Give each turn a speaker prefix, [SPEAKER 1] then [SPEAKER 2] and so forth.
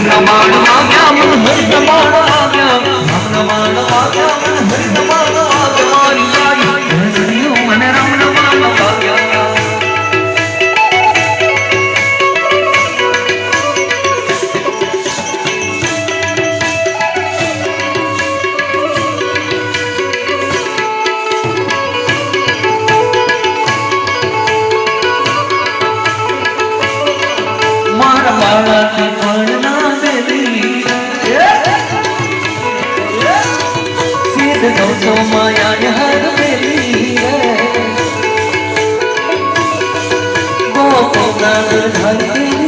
[SPEAKER 1] નમાણ આવ્યા મન હર નમાણ આવ્યા નમાણ આવ્યા બાળાથી પણ ના દેવી સીધ દોસો માયા હર મેલી ગોપો પ્રાણ ધરતી